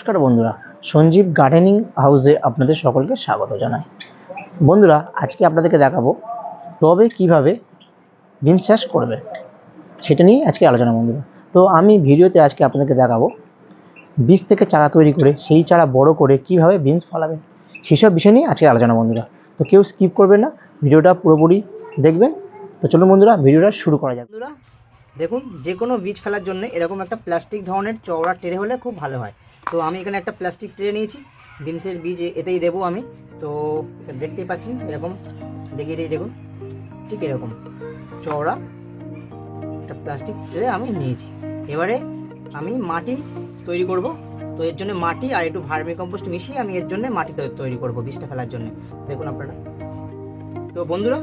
নমস্কার বন্ধুরা, সঞ্জীব গার্ডেনিং হাউসে আপনাদের সকলকে স্বাগত জানাই। বন্ধুরা, আজকে আপনাদেরকে দেখাবো টবে কীভাবে বিনস চাষ করবে, সেটা নিয়ে আজকে আলোচনা বন্ধুরা। তো আমি ভিডিওতে আজকে আপনাদেরকে দেখাবো বীজ থেকে চারা তৈরি করে, সেই চারা বড় করে কীভাবে বিনস ফলাবেন সেসব বিষয় নিয়ে আজকে আলোচনা বন্ধুরা। তো কেউ স্কিপ করবেন না, ভিডিওটা পুরোপুরি দেখবেন। তো চলুন বন্ধুরা, ভিডিওটা শুরু করা যাক। বন্ধুরা, দেখুন যে কোনো বীজ ফেলার জন্য এরকম একটা প্লাস্টিক ধরনের চওড়া টেরে হলে খুব ভালো হয়। তো আমি এখানে একটা প্লাস্টিক ট্রে নিয়েছি। বিনসের বীজ এতেই দেবো আমি। তো দেখতেই পাচ্ছেন, এরকম। দেখিয়ে দিই, দেখুন। ঠিক এরকম। চওড়া একটা প্লাস্টিক ট্রে আমি নিয়েছি। এবারে আমি মাটি তৈরি করব। তো এর জন্য মাটি আর একটু ভার্মি কম্পোস্ট মিশিয়ে আমি এর জন্য মাটি তৈরি করব বীজটা ফেলার জন্য। দেখুন আপনারা। তো বন্ধুরা,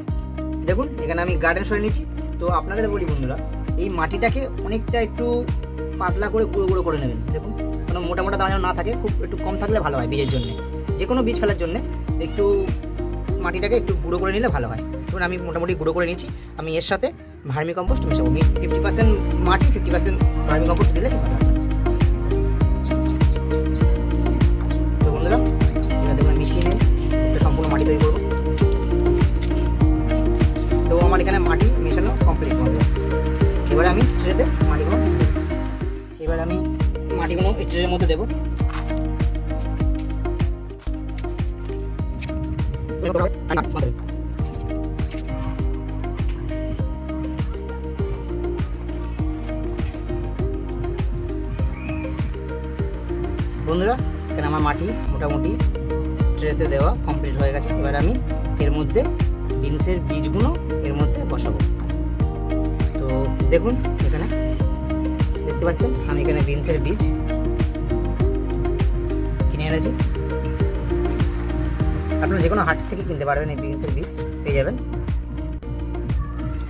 দেখুন, এখানে আমি গার্ডেন সরে নিয়েছি। তো আপনাদের বলি বন্ধুরা, এই মাটিটাকে অনেকটা একটু পাতলা করে গুঁড়ো গুঁড়ো করে নেবেন। দেখুন। মোটা মোটা দানা যেন না থাকে, খুব একটু কম থাকলে ভালো হয় বীজের জন্য। যে কোনো বীজ ফেলার জন্য একটু মাটিটাকে একটু গুঁড়ো করে নিলে ভালো হয়। দেখুন আমি মোটামুটি গুঁড়ো করে নিয়েছি, আমি এর সাথে ভার্মি কম্পোস্ট মেশাবো। ফিফটি পার্সেন্ট মাটি ফিফটি পার্সেন্ট ভার্মি কম্পোস্ট দিলে ভালো হয়। মিশিয়ে সম্পূর্ণ মাটি তৈরি তো আমার এখানে মাটি মেশানো কমপ্লিট হবে এবারে আমি মাটিগুলো। দেবো। এবার আমি মাটিগুলো এই ট্রের মধ্যে দেবো। বন্ধুরা, এখানে আমার মাটি মোটামুটি ট্রেতে দেওয়া কমপ্লিট হয়ে গেছে। এবার আমি এর মধ্যে বিনসের বীজগুলো এর মধ্যে বসাবো। তো দেখুন এখানে, দেখতে পাচ্ছেন? আমি এখানে বিনসের বীজ এনেছি আপনারা যে কোনো হাট থেকে কিনতে পারবেন এই বিনসের বীজ, পেয়ে যাবেন।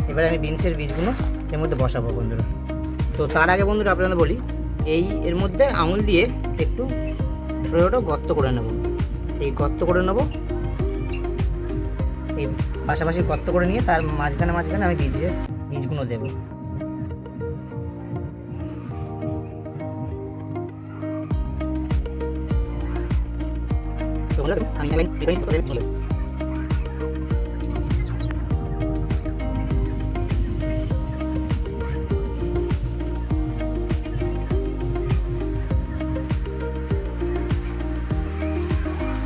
এবারে আমি বিনসের বীজগুলো এর মধ্যে বসাবো বন্ধুরা। তো তার আগে বন্ধুরা আপনাদের বলি, এই এর মধ্যে আঙুল দিয়ে একটু ছোটো ছোটো গর্ত করে নেব। এই গর্ত করে নেব। এই পাশাপাশি গর্ত করে নিয়ে তার মাঝখানে মাঝখানে আমি বীজের বীজগুলো দেবো। বন্ধুরা, আমি এখানে different করে বলে।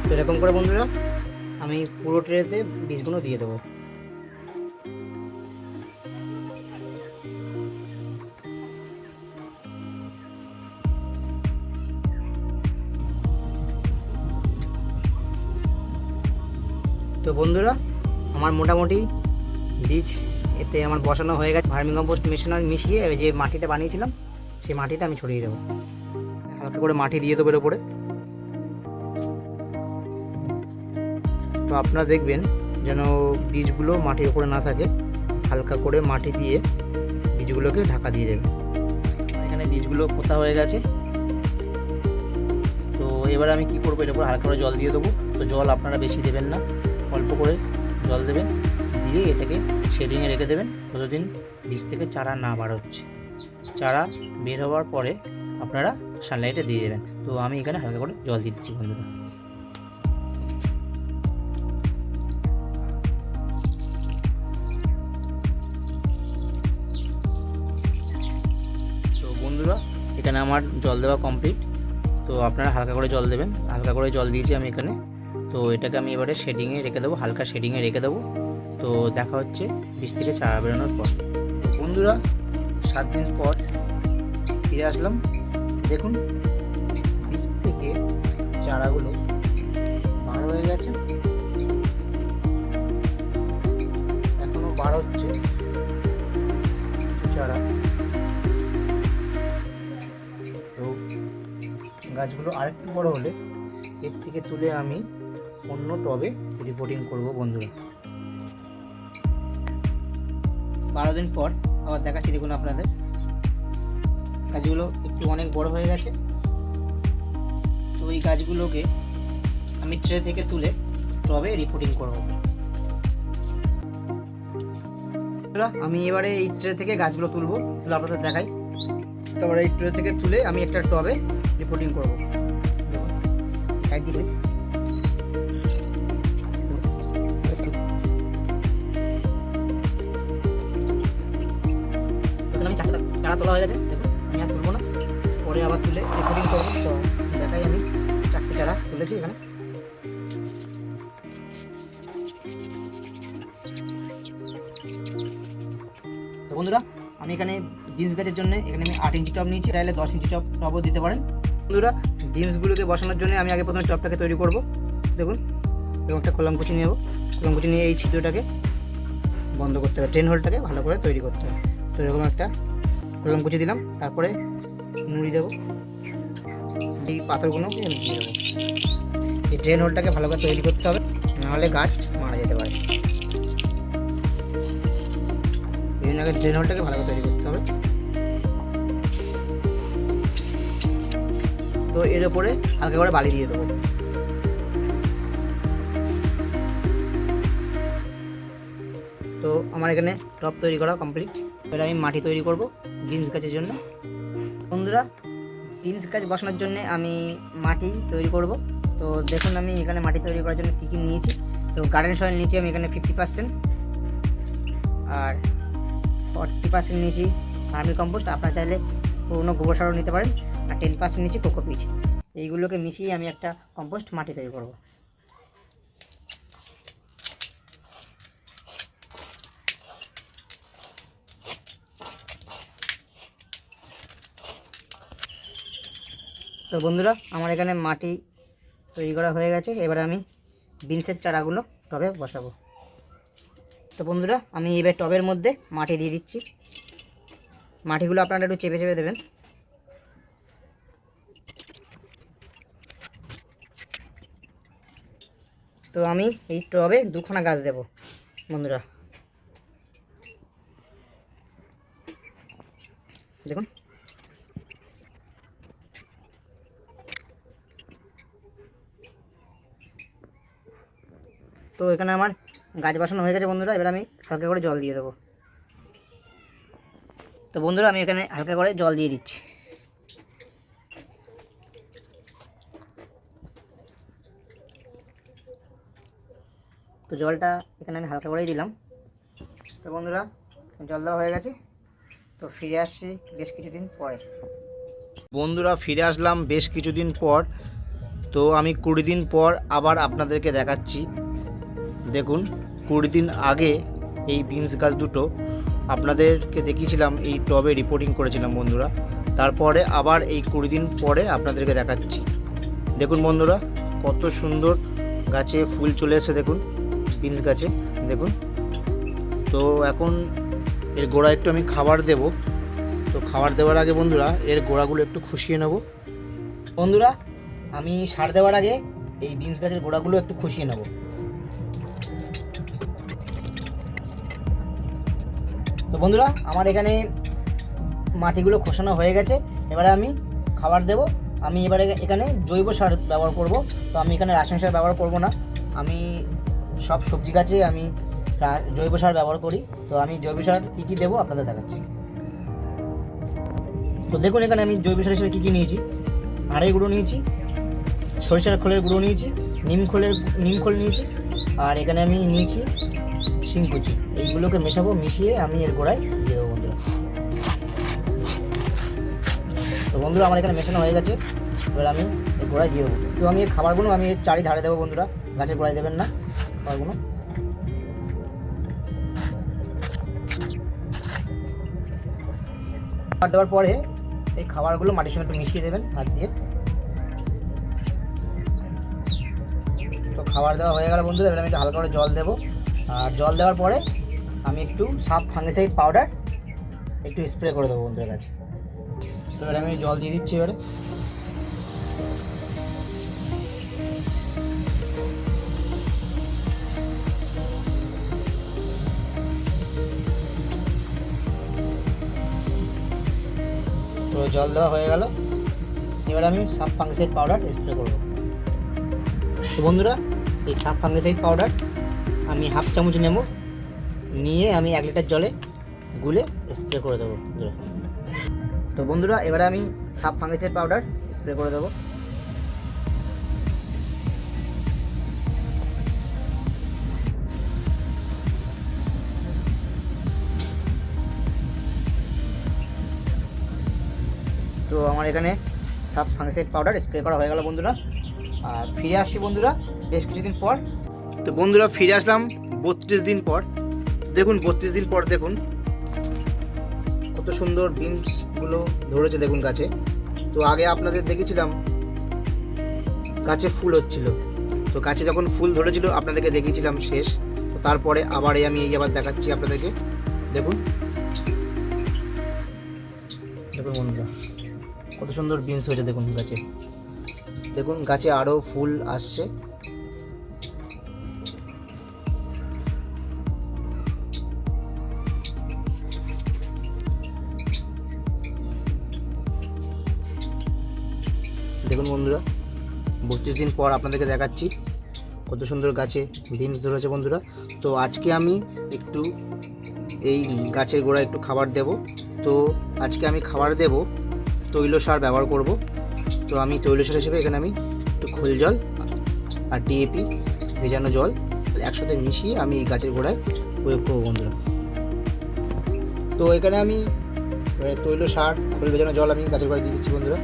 তো এরকম করে বন্ধুরা আমি পুরো ট্রেতে বীজগুলো দিয়ে দেবো। তো বন্ধুরা, আমার মোটামুটি বীজ এতে আমার বসানো হয়ে গেছে। ভার্মি কম্পোস্ট মেশানো মিশিয়ে যে মাটিটা বানিয়েছিলাম, সেই মাটিটা আমি ছড়িয়ে দেবো। হালকা করে মাটি দিয়ে দেবো এর উপরে তো আপনারা দেখবেন যেন বীজগুলো মাটির উপরে না থাকে। হালকা করে মাটি দিয়ে বীজগুলোকে ঢাকা দিয়ে দেবেন। এখানে বীজগুলো পোতা হয়ে গেছে। তো এবার আমি কি করব? এর উপর হালকা করে জল দিয়ে দেবো। তো জল আপনারা বেশি দেবেন না। অল্প করে জল দেবেন, দিয়ে এটাকে শেডিংয়ে রেখে দেবেন। ততদিন বীজ থেকে চারা না বার হচ্ছে চারা বের হওয়ার পরে আপনারা সানলাইটে দিয়ে দেবেন। তো আমি এখানে হালকা করে জল দিয়ে দিচ্ছি বন্ধুরা। তো বন্ধুরা, এখানে আমার জল দেওয়া কমপ্লিট তো আপনারা হালকা করে জল দেবেন। হালকা করে জল দিয়েছি আমি এখানে। তো এটাকে আমি এবারে শেডিংয়ে রেখে দেবো, হালকা শেডিংয়ে রেখে দেবো। তো দেখা হচ্ছে বীজ থেকে চারা বেরোনোর পর। বন্ধুরা, সাত দিন পর ফিরে আসলাম। দেখুন, বীজ থেকে চারাগুলো বার হয়ে গেছে। এখনও বার হচ্ছে চারা। তো গাছগুলো আরেকটু বড় হলে এর থেকে তুলে আমি অন্য টবে রিপোর্টিং করব বন্ধুরা। বারো দিন পর আবার দেখাচ্ছি দেখুন আপনাদের। গাছগুলো একটু অনেক বড় হয়ে গেছে। তো এই গাছগুলোকে আমি ট্রে থেকে তুলে টবে রিপোর্টিং করব। আমি এবারে এই ট্রে থেকে গাছগুলো তুলবো, তুলে আপনাদের দেখাই। তারপরে এই ট্রে থেকে তুলে আমি একটা টবে রিপোর্টিং করব। সাইড চারা তোলা হয়ে গেছে। আমি আর তুলবো না। পরে আবার তুলে রেকর্ডিং করব। তো দেখাই আমি চারটে চারা তুলেছি এখানে। তো বন্ধুরা, আমি এখানে বিনস গাছের জন্য এখানে আমি আট ইঞ্চি টপ নিয়েছি। চাইলে দশ ইঞ্চি টপ টপও দিতে পারেন। বন্ধুরা বিনসগুলোকে বসানোর জন্য আমি আগে প্রথমে টপটাকে তৈরি করব। দেখুন, এবং একটা কলম কুচি নেব। কলম কুচি নিয়ে এই ছিদ্রটাকে বন্ধ করতে হবে। ট্রেন হোলটাকে ভালো করে তৈরি করতে হবে। তো এরকম একটা কলম কুচি দিলাম, তারপরে নুড়ি দেবো। এই পাথরগুলো দিয়ে দেবো। এই ড্রেন হোলটাকে ভালো করে তৈরি করতে হবে, নাহলে গাছ মারা যেতে পারে। জন্য আগে ড্রেন হোলটাকে ভালো করে তৈরি করতে হবে। তো এর উপরে হালকা করে বালি দিয়ে দেবো। তো আমার এখানে টপ তৈরি করা কমপ্লিট এবার আমি মাটি তৈরি করব। বিনস গাছের জন্য। বন্ধুরা, বিনস গাছ বসানোর জন্য আমি মাটি তৈরি করব। তো দেখুন আমি এখানে মাটি তৈরি করার জন্য কী কী নিয়েছি। তো গার্ডেন সয়েল নিয়েছি আমি এখানে ফিফটি পার্সেন্ট আর ফর্টি পার্সেন্ট নিয়েছি ভার্মি কম্পোস্ট আপনারা চাইলে পুরোনো গোবর সারও নিতে পারেন। আর টেন পার্সেন্ট নিয়েছি কোকোপিট এইগুলোকে মিশিয়ে আমি একটা কম্পোস্ট মাটি তৈরি করব। তো বন্ধুরা, আমার এখানে মাটি তৈরি করা হয়ে গেছে। এবারে আমি বিনসের চারাগুলো টবে বসাবো। তো বন্ধুরা, আমি এবার টবের মধ্যে মাটি দিয়ে দিচ্ছি। মাটিগুলো আপনারা একটু চেপে চেপে দেবেন। তো আমি এই টবে দুখানা গাছ দেব, বন্ধুরা। দেখুন। তো এখানে আমার গাছ বসানো হয়ে গেছে বন্ধুরা, এবার আমি হালকা করে জল দিয়ে দেবো। তো বন্ধুরা, আমি এখানে হালকা করে জল দিয়ে দিচ্ছি। তো জলটা এখানে আমি হালকা করেই দিলাম। তো বন্ধুরা, জল দেওয়া হয়ে গেছে। তো ফিরে আসছি বেশ কিছুদিন পরে। বন্ধুরা, ফিরে আসলাম বেশ কিছুদিন পর। তো আমি কুড়ি দিন পর আবার আপনাদেরকে দেখাচ্ছি। দেখুন, কুড়ি দিন আগে এই বিনস গাছ দুটো আপনাদেরকে দেখিয়েছিলাম, এই টবে রিপোর্টিং করেছিলাম বন্ধুরা। তারপরে আবার এই কুড়ি দিন পরে আপনাদেরকে দেখাচ্ছি। দেখুন বন্ধুরা, কত সুন্দর গাছে ফুল চলে এসেছে, দেখুন, বিনস গাছে, দেখুন। তো এখন এর গোড়া একটু আমি খাবার দেবো। তো খাবার দেওয়ার আগে বন্ধুরা, এর গোড়াগুলো একটু খুশিয়ে নেব। বন্ধুরা, আমি সার দেওয়ার আগে এই বিনস গাছের গোড়াগুলো একটু খুশিয়ে নেব। বন্ধুরা, আমার এখানে মাটিগুলো খোসানো হয়ে গেছে। এবারে আমি খাবার দেব। আমি এবারে এখানে জৈব সার ব্যবহার করব। তো আমি এখানে রাসায়নিক সার ব্যবহার করব না। আমি সব সবজি গাছে আমি জৈব সার ব্যবহার করি। তো আমি জৈব সার কী কী দেবো আপনাদের দেখাচ্ছি। তো দেখুন, এখানে আমি জৈব সার হিসেবে কী কী নিয়েছি। হাড়ের গুঁড়ো নিয়েছি, সরিষার খোলের গুঁড়ো নিয়েছি, নিম খোলের, নিম খোল নিয়েছি, আর এখানে আমি নিয়েছি শিংকুচি এইগুলোকে মেশাবো, মিশিয়ে আমি এর গোড়ায় দিয়ে দেবো বন্ধুরা। তো বন্ধুরা, আমার এখানে মেশানো হয়ে গেছে। এবার আমি এর গোড়ায় দিয়ে দেবো। তো আমি এই খাবারগুলো আমি এর চারি ধারে দেবো বন্ধুরা। গাছের গোড়ায় দেবেন না খাবারগুলো। খাবার দেওয়ার পরে এই খাবারগুলো মাটির সঙ্গে একটু মিশিয়ে দেবেন, হাত দিয়ে। তো খাবার দেওয়া হয়ে গেল বন্ধুরা। এবার আমি একটু হালকা করে জল দেবো। আর জল দেওয়ার পরে আমি একটু সাপ ফাঙ্গিসাইড পাউডার একটু স্প্রে করে দেবো বন্ধুদের কাছে। তো এবার আমি জল দিয়ে দিচ্ছি এবারে। তো জল দেওয়া হয়ে গেল। এবার আমি সাপ ফাঙ্গিসাইড পাউডার স্প্রে করব। তো বন্ধুরা, এই সাপ ফাঙ্গিসাইড পাউডার আমি হাফ চামচ নেব। নিয়ে আমি এক লিটার জলে গুলে স্প্রে করে দেবো। তো বন্ধুরা, এবারে আমি সাপ ফাঙ্গেসের পাউডার স্প্রে করে দেবো। তো আমার এখানে সাব ফাংসাইড পাউডার স্প্রে করা হয়ে গেল বন্ধুরা। আর ফিরে আসছি বন্ধুরা, বেশ কিছুদিন পর তো বন্ধুরা ফিরে আসলাম বত্রিশ দিন পর। দেখুন, বত্রিশ দিন পর দেখুন কত সুন্দর বিনসগুলো ধরেছে দেখুন গাছে। তো আগে আপনাদের দেখেছিলাম গাছে ফুল হচ্ছিল। তো গাছে যখন ফুল ধরেছিল, আপনাদেরকে দেখিয়েছিলাম শেষ। তো তারপরে আবার এই আমি এই আবার দেখাচ্ছি আপনাদেরকে। দেখুন। দেখুন বন্ধুরা, কত সুন্দর বিনস হয়েছে দেখুন গাছে। দেখুন গাছে আরও ফুল আসছে। দেখুন বন্ধুরা, বত্রিশ দিন পর আপনাদেরকে দেখাচ্ছি কত সুন্দর গাছে বিনস ধরেছে বন্ধুরা। তো আজকে আমি একটু এই গাছের গোড়ায় একটু খাবার দেব। তো আজকে আমি খাবার দেব, তৈল সার ব্যবহার করব। তো আমি তৈল সার হিসেবে এখানে আমি একটু খোল জল আর ডিএপি ভেজানো জল একসাথে মিশিয়ে আমি এই গাছের গোড়ায় প্রয়োগ করব বন্ধুরা। তো এখানে আমি তৈল সার, খোল ভেজানো জল আমি গাছের গোড়ায় দিয়ে দিচ্ছি বন্ধুরা।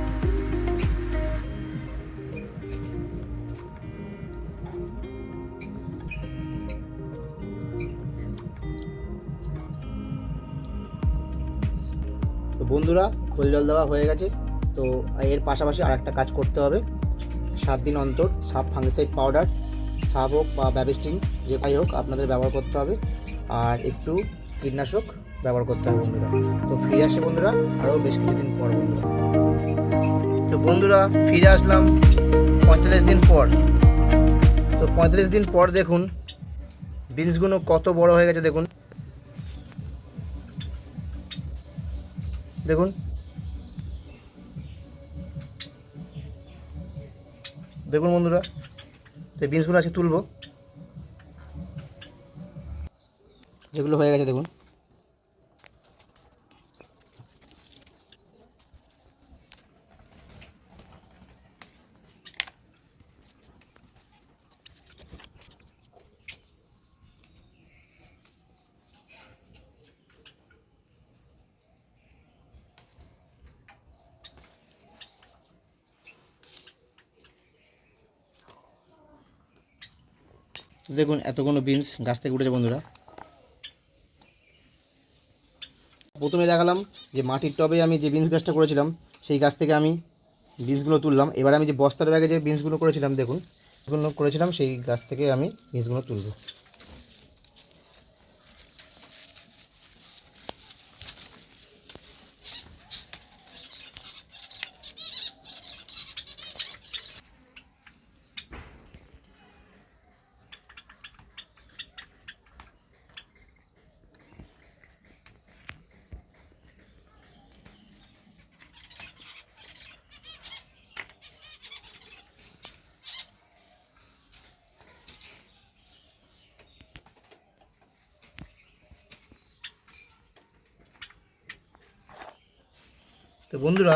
বন্ধুরা, খোল জল দেওয়া হয়ে গেছে। তো এর পাশাপাশি আর একটা কাজ করতে হবে। সাত দিন অন্তর সাপ ফাঙ্গিসাইড পাউডার সাপ হোক বা ব্যাবিস্টিং যে যাই হোক আপনাদের ব্যবহার করতে হবে। আর একটু কীটনাশক ব্যবহার করতে হবে বন্ধুরা। তো ফিরে আসে বন্ধুরা, আরও বেশ কিছুদিন পর বন্ধুরা। তো বন্ধুরা, ফিরে আসলাম পঁয়তাল্লিশ দিন পর। তো পঁয়তাল্লিশ দিন পর দেখুন বিনসগুলো কত বড় হয়ে গেছে দেখুন। দেখুন। দেখুন বন্ধুরা তো বিনসগুলো আছে তুলব। যেগুলো হয়ে গেছে দেখুন। দেখুন, এতগুলো বিনস গাছ থেকে উঠেছে বন্ধুরা। প্রথমে দেখালাম যে মাটির টবে আমি যে বিনস গাছটা করেছিলাম, সেই গাছ থেকে আমি বিনসগুলো তুললাম। এবার আমি যে বস্তার ব্যাগে যে বিনসগুলো করেছিলাম, দেখুন করেছিলাম, সেই গাছ থেকে আমি বিনসগুলো তুলব। তো বন্ধুরা,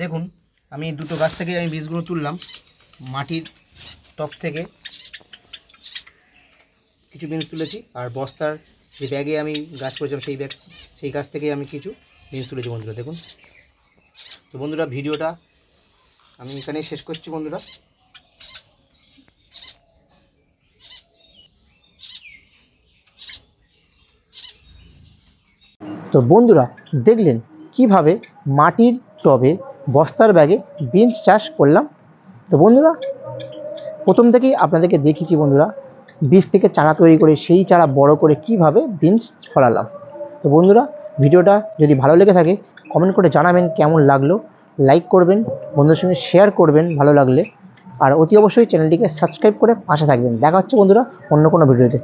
দেখুন, আমি দুটো গাছ থেকে আমি বীজগুলো তুললাম, মাটির টপ থেকে কিছু বিনস তুলেছি, আর বস্তার যে ব্যাগে আমি গাছ করেছিলাম সেই ব্যাগ, সেই গাছ থেকে আমি কিছু বিনস তুলেছি বন্ধুরা, দেখুন। তো বন্ধুরা, ভিডিওটা আমি এখানেই শেষ করছি বন্ধুরা। তো বন্ধুরা, দেখলেন কীভাবে মাটির টবে বস্তার ব্যাগে বিনস চাষ করলাম। তো বন্ধুরা, প্রথম থেকেই আপনাদেরকে দেখিয়েছি বন্ধুরা বীজ থেকে চারা তৈরি করে সেই চারা বড় করে কীভাবে বিনস ফলালাম। তো বন্ধুরা, ভিডিওটা যদি ভালো লেগে থাকে কমেন্ট করে জানাবেন কেমন লাগল। লাইক করবেন, বন্ধুদের সঙ্গে শেয়ার করবেন ভালো লাগলে। আর অতি অবশ্যই চ্যানেলটিকে সাবস্ক্রাইব করে পাশে থাকবেন। দেখা হচ্ছে বন্ধুরা অন্য কোনো ভিডিওতে।